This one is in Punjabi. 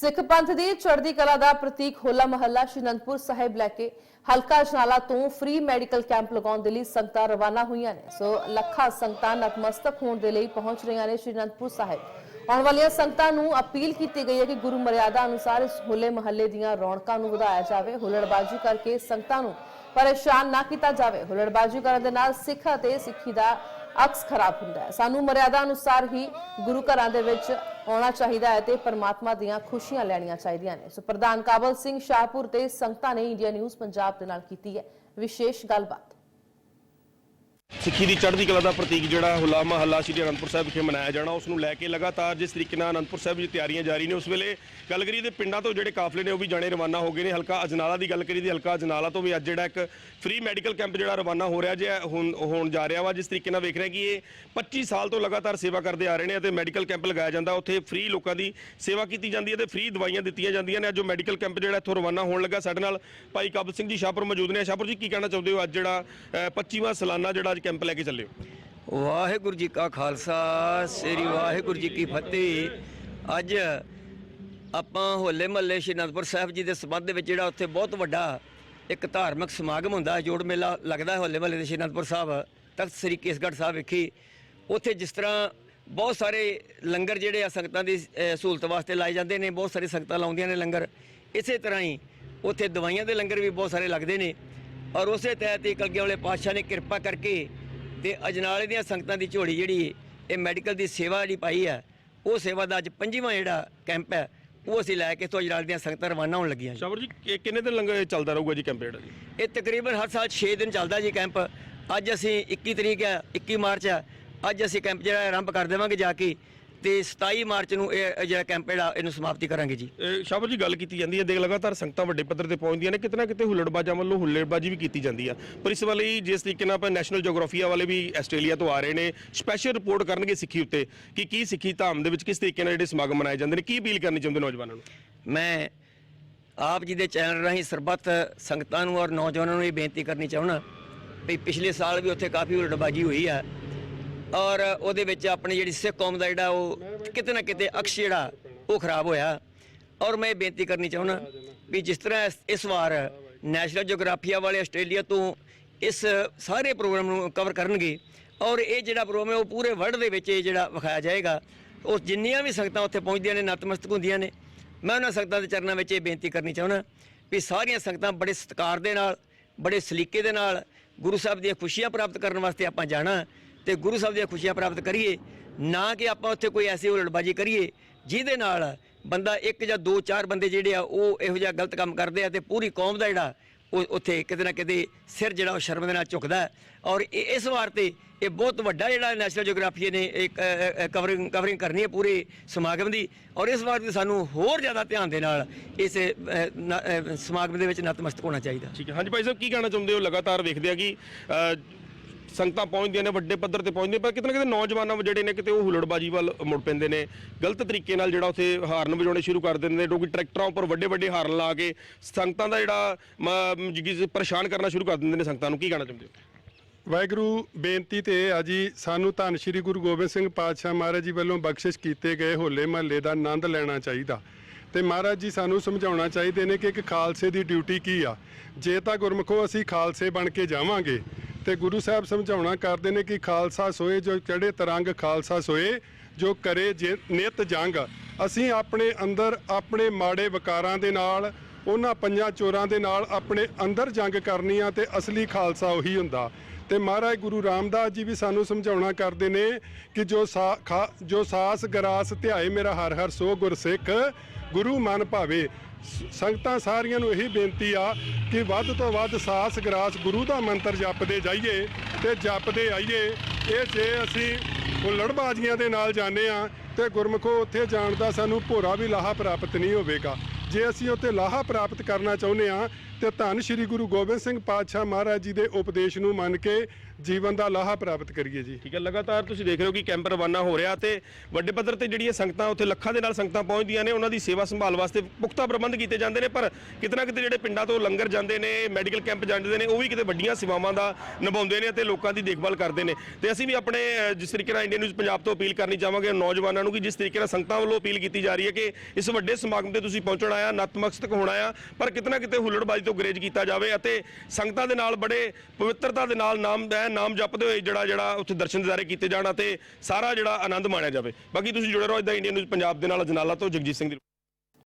ਸਿੱਖ ਪੰਥ ਦੀ ਚੜ੍ਹਦੀ ਕਲਾ ਦਾ ਪ੍ਰਤੀਕ ਹੋਲਾ ਮਹੱਲਾ ਸ਼੍ਰੀ ਅਨੰਦਪੁਰ ਸਾਹਿਬ ਲੈ ਕੇ ਹਲਕਾ ਜਨਾਲਾ ਤੋਂ ਫ੍ਰੀ ਮੈਡੀਕਲ ਕੈਂਪ ਲਗਾਉਣ ਦੇ ਲਈ ਸੰਗਤਾਂ ਰਵਾਨਾ ਹੋਈਆਂ ਨੇ। ਸੋ ਲੱਖਾਂ ਸੰਗਤਾਂ ਨਤਮਸਤਕ ਹੋਣ ਦੇ ਲਈ ਪਹੁੰਚ ਰਹੀਆਂ ਨੇ ਸ਼੍ਰੀ ਅਨੰਦਪੁਰ ਸਾਹਿਬ। ਆਉਣ ਵਾਲੀਆਂ ਸੰਗਤਾਂ ਨੂੰ ਅਪੀਲ ਕੀਤੀ ਗਈ ਹੈ ਕਿ ਗੁਰੂ ਮਰਿਆਦਾ ਅਨੁਸਾਰ ਇਸ ਹੋਲੇ ਮਹੱਲੇ ਦੀਆਂ ਰੌਣਕਾਂ ਨੂੰ ਵਧਾਇਆ ਜਾਵੇ, ਹੁਲੜਬਾਜ਼ੀ ਕਰਕੇ ਸੰਗਤਾਂ ਨੂੰ ਪਰੇਸ਼ਾਨ ਨਾ ਕੀਤਾ ਜਾਵੇ। ਹੁਲੜਬਾਜ਼ੀ ਕਰਨ ਦੇ ਨਾਲ ਸਿੱਖ ਅਤੇ ਸਿੱਖੀ ਦਾ ਅਕਸ ਖਰਾਬ ਹੁੰਦਾ ਹੈ। ਸਾਨੂੰ ਮਰਿਆਦਾ ਅਨੁਸਾਰ ਹੀ ਗੁਰੂ ਘਰਾਂ ਦੇ ਵਿੱਚ ਆਉਣਾ ਚਾਹੀਦਾ ਹੈ ਤੇ ਪਰਮਾਤਮਾ ਦੀਆਂ ਖੁਸ਼ੀਆਂ ਲੈਣੀਆਂ ਚਾਹੀਦੀਆਂ ਨੇ। ਸੋ ਪ੍ਰਧਾਨ ਕਾਬਲ ਸਿੰਘ ਸ਼ਾਹਪੁਰ ਤੇ ਸੰਗਤਾਂ ਨੇ ਇੰਡੀਆ ਨਿਊਜ਼ ਪੰਜਾਬ ਦੇ ਨਾਲ ਕੀਤੀ ਹੈ ਵਿਸ਼ੇਸ਼ ਗੱਲਬਾਤ। ਸਿੱਖੀ ਦੀ ਚੜ੍ਹਦੀ ਕਲਾ ਦਾ ਪ੍ਰਤੀਕ ਜਿਹੜਾ ਹੁਲਾ ਮਹੱਲਾ ਸ੍ਰੀ ਅਨੰਦਪੁਰ ਸਾਹਿਬ ਵਿਖੇ ਮਨਾਇਆ ਜਾਣਾ ਉਸ ਨੂੰ ਲੈ ਕੇ ਲਗਾਤਾਰ ਜਿਸ ਤਰੀਕੇ ਨਾਲ ਅਨੰਦਪੁਰ ਸਾਹਿਬ ਦੀ ਤਿਆਰੀਆਂ ਜਾਰੀ ਨੇ ਉਸ ਵੇਲੇ ਗੱਲ ਕਰੀਏ ਤੇ ਪਿੰਡਾਂ ਤੋਂ ਜਿਹੜੇ ਕਾਫਲੇ ਨੇ ਉਹ ਵੀ ਜਾਣੇ ਰਵਾਨਾ ਹੋ ਗਏ ਨੇ। ਹਲਕਾ ਅਜਨਾਲਾ ਦੀ ਗੱਲ ਕਰੀਏ ਤੇ ਹਲਕਾ ਅਜਨਾਲਾ ਤੋਂ ਵੀ ਅੱਜ ਜਿਹੜਾ ਇੱਕ ਫ੍ਰੀ ਮੈਡੀਕਲ ਕੈਂਪ ਜਿਹੜਾ ਰਵਾਨਾ ਹੋ ਰਿਹਾ ਜੇ ਹੁਣ ਹੋਣ ਜਾ ਰਿਹਾ ਵਾ ਜਿਸ ਤਰੀਕੇ ਨਾਲ ਵੇਖ ਰਹੇ ਕਿ ਇਹ 25 ਸਾਲ ਤੋਂ ਲਗਾਤਾਰ ਸੇਵਾ ਕਰਦੇ ਆ ਰਹੇ ਨੇ ਅਤੇ ਮੈਡੀਕਲ ਕੈਂਪ ਲਗਾਇਆ ਜਾਂਦਾ। ਉੱਥੇ ਫ੍ਰੀ ਲੋਕਾਂ ਦੀ ਸੇਵਾ ਕੀਤੀ ਜਾਂਦੀ ਹੈ ਤੇ ਫ੍ਰੀ ਦਵਾਈਆਂ ਦਿੱਤੀਆਂ ਜਾਂਦੀਆਂ ਨੇ। ਅੱਜ ਜੋ ਮੈਡੀਕਲ ਕੈਂਪ ਜਿਹੜਾ ਇੱਥੋਂ ਰਵਾਨਾ ਹੋਣ ਲੱਗਾ। ਸਾਡੇ ਨਾਲ ਭਾਈ ਕਾਬਲ ਸਿੰਘ ਜੀ ਸ਼ਾਹਪੁਰ ਮੌਜੂਦ ਨੇ। ਸ਼ਾਹਪੁਰ ਜੀ ਕੀ ਕਹਿਣਾ ਚਾਹੁੰਦੇ ਹੋ? ਅੱਜ ਜਿਹੜਾ ਅ, 25ਵਾਂ ਸਾਲਾਨਾ ਜਿਹੜਾ ਅੱਜ ਕੈਂਪ ਲੈ ਕੇ ਚੱਲੇ ਹੋ? ਵਾਹਿਗੁਰੂ ਜੀ ਕਾ ਖਾਲਸਾ, ਸ੍ਰੀ ਵਾਹਿਗੁਰੂ ਜੀ ਕੀ ਫਤਿਹ। ਅੱਜ ਆਪਾਂ ਹੋਲੇ ਮਹੱਲੇ ਸ਼੍ਰੀ ਅਨੰਦਪੁਰ ਸਾਹਿਬ ਜੀ ਦੇ ਸਬੰਧ ਦੇ ਵਿੱਚ ਜਿਹੜਾ ਉੱਥੇ ਬਹੁਤ ਵੱਡਾ ਇੱਕ ਧਾਰਮਿਕ ਸਮਾਗਮ ਹੁੰਦਾ ਹੈ, ਜੋੜ ਮੇਲਾ ਲੱਗਦਾ ਹੈ ਹੋਲੇ ਮਹੱਲੇ ਦੇ ਸ਼੍ਰੀ ਅਨੰਦਪੁਰ ਸਾਹਿਬ ਤਖਤ ਸ੍ਰੀ ਕੇਸਗੜ੍ਹ ਸਾਹਿਬ ਵਿਖੇ। ਉੱਥੇ ਜਿਸ ਤਰ੍ਹਾਂ ਬਹੁਤ ਸਾਰੇ ਲੰਗਰ ਜਿਹੜੇ ਆ ਸੰਗਤਾਂ ਦੀ ਸਹੂਲਤ ਵਾਸਤੇ ਲਾਏ ਜਾਂਦੇ ਨੇ, ਬਹੁਤ ਸਾਰੀ ਸੰਗਤਾਂ ਲਾਉਂਦੀਆਂ ਨੇ ਲੰਗਰ। ਇਸੇ ਤਰ੍ਹਾਂ ਹੀ ਉੱਥੇ ਦਵਾਈਆਂ ਦੇ ਲੰਗਰ ਵੀ ਬਹੁਤ ਸਾਰੇ ਲੱਗਦੇ ਨੇ। ਔਰ ਉਸੇ ਤਹਿਤ ਹੀ ਕਲਗੀ ਵਾਲੇ ਪਾਤਸ਼ਾਹ ਨੇ ਕਿਰਪਾ ਕਰਕੇ ਤੇ ਅਜਨਾਲੇ ਦੀਆਂ ਸੰਗਤਾਂ ਦੀ ਝੋਲੀ ਜਿਹੜੀ ਇਹ ਮੈਡੀਕਲ ਦੀ ਸੇਵਾ ਜਿਹੜੀ ਪਾਈ ਹੈ ਉਹ ਸੇਵਾ ਦਾ ਅੱਜ ਪੰਜਵਾਂ ਜਿਹੜਾ ਕੈਂਪ ਹੈ ਉਹ ਅਸੀਂ ਲੈ ਕੇ ਤੋਂ ਅਜਨਾਲੇ ਦੀਆਂ ਸੰਗਤਾਂ ਰਵਾਨਾ ਹੋਣ ਲੱਗੀਆਂ ਜੀ। ਸ਼ਾਹਪੁਰ ਜੀ ਕਿ- ਕਿੰਨੇ ਦਿਨ ਲੰਗਰ ਚੱਲਦਾ ਰਹੂਗਾ ਜੀ ਕੈਂਪ ਜਿਹੜਾ ਜੀ? ਇਹ ਤਕਰੀਬਨ ਹਰ ਸਾਲ 6 ਦਿਨ ਚੱਲਦਾ ਜੀ ਕੈਂਪ। ਅੱਜ ਅਸੀਂ 21 ਤਰੀਕ ਹੈ 21 ਮਾਰਚ ਹੈ ਅੱਜ ਅਸੀਂ ਕੈਂਪ ਜਿਹੜਾ ਆਰੰਭ ਕਰ ਦੇਵਾਂਗੇ ਜਾ ਕੇ। ਤੇ 27 ਮਾਰਚ ਨੂੰ ਇਹ ਜਿਹੜਾ ਕੈਂਪ ਜਿਹੜਾ ਇਹਨੂੰ ਸਮਾਪਤੀ ਕਰਾਂਗੇ ਜੀ। ਸ਼ਾਹਪੁਰ ਜੀ ਗੱਲ ਕੀਤੀ ਜਾਂਦੀ ਹੈ। ਦੇਖ ਲਗਾਤਾਰ ਸੰਗਤਾਂ ਵੱਡੇ ਪੱਧਰ ਤੇ ਪਹੁੰਚਦੀਆਂ ਨੇ। ਕਿਤਨਾ ਕਿਤੇ ਹੁੱਲੜਬਾਜ਼ਾਂ ਵੱਲੋਂ ਹੁੱਲੜਬਾਜ਼ੀ ਵੀ ਕੀਤੀ ਜਾਂਦੀ ਆ। ਪਰ ਇਸ ਵਾਲੇ ਜਿਸ ਤਰੀਕੇ ਨਾਲ ਆਪਾਂ ਨੈਸ਼ਨਲ ਜੀਓਗ੍ਰਾਫੀਆ ਵਾਲੇ ਵੀ ਆਸਟ੍ਰੇਲੀਆ ਤੋਂ ਆ ਰਹੇ ਨੇ ਸਪੈਸ਼ਲ ਰਿਪੋਰਟ ਕਰਨਗੇ ਸਿੱਖੀ ਉੱਤੇ ਕਿ ਕੀ ਸਿੱਖੀ ਧਾਮ ਦੇ ਵਿੱਚ ਕਿਸ ਤਰੀਕੇ ਨਾਲ ਜਿਹੜੇ ਸਮਾਗਮ ਮਨਾਏ ਜਾਂਦੇ ਨੇ। ਕੀ ਅਪੀਲ ਕਰਨੀ ਚਾਹੁੰਦੇ ਨੌਜਵਾਨਾਂ ਨੂੰ? ਮੈਂ ਆਪ ਜੀ ਦੇ ਚੈਨਲ ਰਾਹੀਂ ਸਰਬੱਤ ਸੰਗਤਾਂ ਨੂੰ ਔਰ ਨੌਜਵਾਨਾਂ ਨੂੰ ਇਹ ਬੇਨਤੀ ਕਰਨੀ ਚਾਹੁੰਦਾ ਵੀ ਪਿਛਲੇ ਸਾਲ ਵੀ ਉੱਥੇ ਕਾਫੀ ਉਲਟਬਾਜੀ ਹੋਈ ਆ। ਔਰ ਉਹਦੇ ਵਿੱਚ ਆਪਣੀ ਜਿਹੜੀ ਸਿੱਖ ਕੌਮ ਦਾ ਜਿਹੜਾ ਉਹ ਕਿਤੇ ਨਾ ਕਿਤੇ ਅਕਸ਼ ਜਿਹੜਾ, ਉਹ ਖਰਾਬ ਹੋਇਆ। ਔਰ ਮੈਂ ਇਹ ਬੇਨਤੀ ਕਰਨੀ ਚਾਹੁੰਦਾ ਵੀ ਜਿਸ ਤਰ੍ਹਾਂ ਇਸ- ਵਾਰ ਨੈਸ਼ਨਲ ਜੀਓਗ੍ਰਾਫੀਆ ਵਾਲੇ ਆਸਟ੍ਰੇਲੀਆ ਤੋਂ ਇਸ ਸਾਰੇ ਪ੍ਰੋਗਰਾਮ ਨੂੰ ਕਵਰ ਕਰਨਗੇ ਔਰ ਇਹ ਜਿਹੜਾ ਪ੍ਰੋਗਰਾਮ ਹੈ ਉਹ ਪੂਰੇ ਵਰਲਡ ਦੇ ਵਿੱਚ ਇਹ ਜਿਹੜਾ ਵਿਖਾਇਆ ਜਾਏਗਾ। ਉਹ ਜਿੰਨੀਆਂ ਵੀ ਸੰਗਤਾਂ ਉੱਥੇ ਪਹੁੰਚਦੀਆਂ ਨੇ, ਨਤਮਸਤਕ ਹੁੰਦੀਆਂ ਨੇ, ਮੈਂ ਉਹਨਾਂ ਸੰਗਤਾਂ ਦੇ ਚਰਨਾਂ ਵਿੱਚ ਇਹ ਬੇਨਤੀ ਕਰਨੀ ਚਾਹੁੰਦਾ ਵੀ ਸਾਰੀਆਂ ਸੰਗਤਾਂ ਬੜੇ ਸਤਿਕਾਰ ਦੇ ਨਾਲ, ਬੜੇ ਸਲੀਕੇ ਦੇ ਨਾਲ ਗੁਰੂ ਸਾਹਿਬ ਦੀਆਂ ਖੁਸ਼ੀਆਂ ਪ੍ਰਾਪਤ ਕਰਨ ਵਾਸਤੇ ਆਪਾਂ ਜਾਣਾ। ਤੇ ਗੁਰੂ ਸਾਹਿਬ ਦੀਆਂ ਖੁਸ਼ੀਆਂ ਪ੍ਰਾਪਤ ਕਰੀਏ, ਨਾ ਕਿ ਆਪਾਂ ਉੱਥੇ ਕੋਈ ਐਸੀ ਉਲੜਬਾਜ਼ੀ ਕਰੀਏ, ਜਿਹਦੇ ਨਾਲ ਬੰਦਾ ਇੱਕ ਜਾਂ ਦੋ, ਚਾਰ ਬੰਦੇ ਜਿਹੜੇ ਆ, ਉਹ ਇਹੋ ਜਿਹਾ ਗਲਤ ਕੰਮ ਕਰਦੇ ਆ ਤੇ ਪੂਰੀ ਕੌਮ ਦਾ ਜਿਹੜਾ ਉਹ ਉੱਥੇ ਕਿਤੇ ਨਾ ਕਿਤੇ ਸਿਰ ਜਿਹੜਾ ਉਹ ਸ਼ਰਮ ਦੇ ਨਾਲ ਝੁਕਦਾ ਔਰ ਇਹ- ਇਸ ਵਾਰ ਤੇ ਇਹ ਬਹੁਤ ਵੱਡਾ ਜਿਹੜਾ ਨੈਸ਼ਨਲ ਜੀਓਗ੍ਰਾਫੀ ਨੇ ਇੱਕ ਕਵਰਿੰਗ ਕਵਰਿੰਗ ਕਰਨੀ ਹੈ ਪੂਰੇ ਸਮਾਗਮ ਦੀ। ਔਰ ਇਸ ਵਾਰ ਤੇ ਸਾਨੂੰ ਹੋਰ ਜ਼ਿਆਦਾ ਧਿਆਨ ਦੇ ਨਾਲ ਇਸ ਸਮਾਗਮ ਦੇ ਵਿੱਚ ਨਤਮਸਤਕ ਹੋਣਾ ਚਾਹੀਦਾ। ਠੀਕ ਹੈ। ਹਾਂਜੀ ਭਾਈ ਸਾਹਿਬ, ਕੀ ਕਹਿਣਾ ਚਾਹੁੰਦੇ ਹੋ? ਲਗਾਤਾਰ ਵੇਖਦੇ ਆ ਕਿ ਸੰਗਤਾਂ ਪਹੁੰਚਦੀਆਂ ਨੇ, ਵੱਡੇ ਪੱਧਰ ਤੇ ਪਹੁੰਚਦੀਆਂ ਪਰ ਕਿਤੇ ਨਾ ਕਿਤੇ ਨੌਜਵਾਨਾਂ ਜਿਹੜੇ ਨੇ ਕਿਤੇ ਉਹ ਹੁਲੜਬਾਜ਼ੀ ਵੱਲ ਮੁੜ ਪੈਂਦੇ ਨੇ। ਗਲਤ ਤਰੀਕੇ ਨਾਲ ਜਿਹੜਾ ਉੱਥੇ ਹਾਰਨ ਵਜਾਉਣੇ ਸ਼ੁਰੂ ਕਰ ਦਿੰਦੇ ਨੇ, ਕਿਉਂਕਿ ਟਰੈਕਟਰਾਂ ਉੱਪਰ ਵੱਡੇ ਵੱਡੇ ਹਾਰਨ ਲਾ ਕੇ ਸੰਗਤਾਂ ਦਾ ਜਿਹੜਾ ਮ- ਪਰੇਸ਼ਾਨ ਕਰਨਾ ਸ਼ੁਰੂ ਕਰ ਦਿੰਦੇ ਨੇ ਸੰਗਤਾਂ ਨੂੰ। ਕੀ ਕਹਿਣਾ ਚਾਹੁੰਦੇ ਹੋ? ਵਾਹਿਗੁਰੂ, ਬੇਨਤੀ ਤੇ ਆ ਜੀ, ਸਾਨੂੰ ਧੰਨ ਸ਼੍ਰੀ ਗੁਰੂ ਗੋਬਿੰਦ ਸਿੰਘ ਪਾਤਸ਼ਾਹ ਮਹਾਰਾਜ ਜੀ ਵੱਲੋਂ ਬਖਸ਼ਿਸ਼ ਕੀਤੇ ਗਏ ਹੋਲੇ ਮਹੱਲੇ ਦਾ ਆਨੰਦ ਲੈਣਾ ਚਾਹੀਦਾ। ਤੇ ਮਹਾਰਾਜ ਜੀ ਸਾਨੂੰ ਸਮਝਾਉਣਾ ਚਾਹੀਦੇ ਨੇ ਕਿ ਇੱਕ ਖਾਲਸੇ ਦੀ ਡਿਊਟੀ ਕੀ ਆ? ਜੇ ਤਾਂ ਗੁਰਮਖੋ ਅਸੀਂ ਖਾਲਸੇ ਬਣ ਕੇ ਜਾਵਾਂਗੇ। ਤੇ ਗੁਰੂ ਸਾਹਿਬ ਸਮਝਾਉਣਾ ਕਰਦੇ ਨੇ ਕਿ ਖਾਲਸਾ ਸੋਏ, ਜੋ ਚੜੇ ਤਰੰਗ ਖਾਲਸਾ ਸੋਏ, ਜੋ ਕਰੇ ਜੇ ਨਿਤ ਜੰਗ। ਅਸੀਂ ਆਪਣੇ ਅੰਦਰ ਆਪਣੇ ਮਾੜੇ ਵਿਕਾਰਾਂ ਦੇ ਨਾਲ, ਉਹਨਾਂ ਪੰਜਾਂ ਚੋਰਾਂ ਦੇ ਨਾਲ ਆਪਣੇ ਅੰਦਰ ਜੰਗ ਕਰਨੀ ਆ ਤੇ ਅਸਲੀ ਖਾਲਸਾ ਉਹੀ ਹੁੰਦਾ। ਤੇ ਮਹਾਰਾਜ ਗੁਰੂ ਰਾਮਦਾਸ ਜੀ ਵੀ ਸਾਨੂੰ ਸਮਝਾਉਣਾ ਕਰਦੇ ਨੇ ਕਿ ਜੋ ਸਾ- ਖਾ- ਜੋ ਸਾਸ ਗਰਾਸ ਧਿਆਏ ਮੇਰਾ ਹਰ ਹਰ ਸੋ ਗੁਰਸਿੱਖ ਗੁਰੂ ਮਨ ਭਾਵੇ। ਸ- ਸੰਗਤਾਂ ਸਾਰੀਆਂ ਨੂੰ ਇਹੀ ਬੇਨਤੀ ਆ ਕਿ ਵੱਧ ਤੋਂ ਵੱਧ ਸਾਸ ਗਰਾਸ ਗੁਰੂ ਦਾ ਮੰਤਰ ਜਪਦੇ ਜਾਈਏ ਤੇ ਜਪਦੇ ਆਈਏ। ਇਹ ਜੇ ਅਸੀਂ ਹੁੱਲੜਬਾਜ਼ੀਆਂ ਦੇ ਨਾਲ ਜਾਂਦੇ ਆ ਤੇ ਗੁਰਮਖੋ ਉੱਥੇ ਜਾਣ ਦਾ ਸਾਨੂੰ ਭੋਰਾ ਵੀ ਲਾਹਾ ਪ੍ਰਾਪਤ ਨਹੀਂ ਹੋਵੇਗਾ। ਜੇ ਅਸੀਂ ਉੱਤੇ ਲਾਹਾ ਪ੍ਰਾਪਤ ਕਰਨਾ ਚਾਹੁੰਦੇ ਆ ਤੇ ਧੰਨ ਸ਼੍ਰੀ ਗੁਰੂ ਗੋਬਿੰਦ ਸਿੰਘ ਪਾਤਸ਼ਾਹ ਮਹਾਰਾਜ ਜੀ ਦੇ ਉਪਦੇਸ਼ ਨੂੰ ਮੰਨ ਕੇ ਜੀਵਨ ਦਾ ਲਾਹਾ ਪ੍ਰਾਪਤ ਕਰੀਏ ਜੀ। ਠੀਕ ਹੈ, ਲਗਾਤਾਰ ਤੁਸੀਂ ਦੇਖ ਰਹੇ ਹੋ ਕਿ ਕੈਂਪ ਰਵਾਨਾ ਹੋ ਰਿਹਾ ਤੇ ਵੱਡੇ ਪੱਧਰ ਤੇ ਜਿਹੜੀਆਂ ਸੰਗਤਾਂ ਉੱਥੇ ਲੱਖਾਂ ਦੇ ਨਾਲ ਸੰਗਤਾਂ ਪਹੁੰਚਦੀਆਂ ਨੇ, ਉਹਨਾਂ ਦੀ ਸੇਵਾ ਸੰਭਾਲ ਵਾਸਤੇ ਪੁਖਤਾ ਪ੍ਰਬੰਧ ਕੀਤੇ ਜਾਂਦੇ ਨੇ, ਪਰ ਕਿਤਨਾ ਕਿਤੇ ਜਿਹੜੇ ਪਿੰਡਾਂ ਤੋਂ ਲੰਗਰ ਜਾਂਦੇ ਨੇ, ਮੈਡੀਕਲ ਕੈਂਪ ਜਾਂਦੇ ਨੇ, ਉਹ ਵੀ ਕਿਤੇ ਵੱਡੀਆਂ ਸੇਵਾਵਾਂ ਦਾ ਨਿਭਾਉਂਦੇ ਨੇ ਤੇ ਲੋਕਾਂ ਦੀ ਦੇਖਭਾਲ ਕਰਦੇ ਨੇ। ਤੇ ਅਸੀਂ ਵੀ ਆਪਣੇ ਜਿਸ ਤਰੀਕੇ ਨਾਲ ਇੰਡੀਅਨ ਨਿਊਜ਼ ਪੰਜਾਬ ਤੋਂ ਅਪੀਲ ਕਰਨੀ ਚਾਹਾਂਗੇ ਨੌਜਵਾਨਾਂ ਨੂੰ ਕਿ ਜਿਸ ਤਰੀਕੇ ਨਾਲ ਸੰਗਤਾਂ ਵੱਲੋਂ ਅਪੀਲ ਕੀਤੀ ਜਾ ਰਹੀ ਹੈ ਕਿ ਇਸ ਵੱਡੇ ਸਮਾਗਮ ਤੇ ਤੁਸੀਂ ਪਹੁੰਚਣਾ ਆ, ਨਤਮਸਤਕ ਹੋਣਾ ਆ, ਪਰ ਕਿਤਨਾ ਕਿਤੇ ਹੁੱਲੜਬਾਜ਼ੀ ਤੋਂ ਗੁਰੇਜ਼ ਕੀਤਾ ਜਾਵੇ ਅਤੇ ਸੰਗਤਾਂ ਦੇ ਨਾਲ ਬੜੇ ਪਵਿੱਤਰਤਾ ਦੇ ਨਾਲ ਨਾਮ ਨਾਮ ਜਪਦੇ ਹੋਏ ਜਿਹੜਾ ਜਿਹੜਾ ਉੱਥੇ ਦਰਸ਼ਨ ਦਿਦਾਰੇ ਕੀਤੇ ਜਾਣ ਅਤੇ ਸਾਰਾ ਜਿਹੜਾ ਆਨੰਦ ਮਾਣਿਆ ਜਾਵੇ। ਬਾਕੀ ਤੁਸੀਂ ਜੁੜੇ ਰਹੋ ਇਦਾਂ ਇੰਡੀਅਨ ਨਿਊਜ਼ ਪੰਜਾਬ ਦੇ ਨਾਲ, ਅਜਨਾਲਾ ਤੋਂ ਜਗਜੀਤ ਸਿੰਘ ਦੀ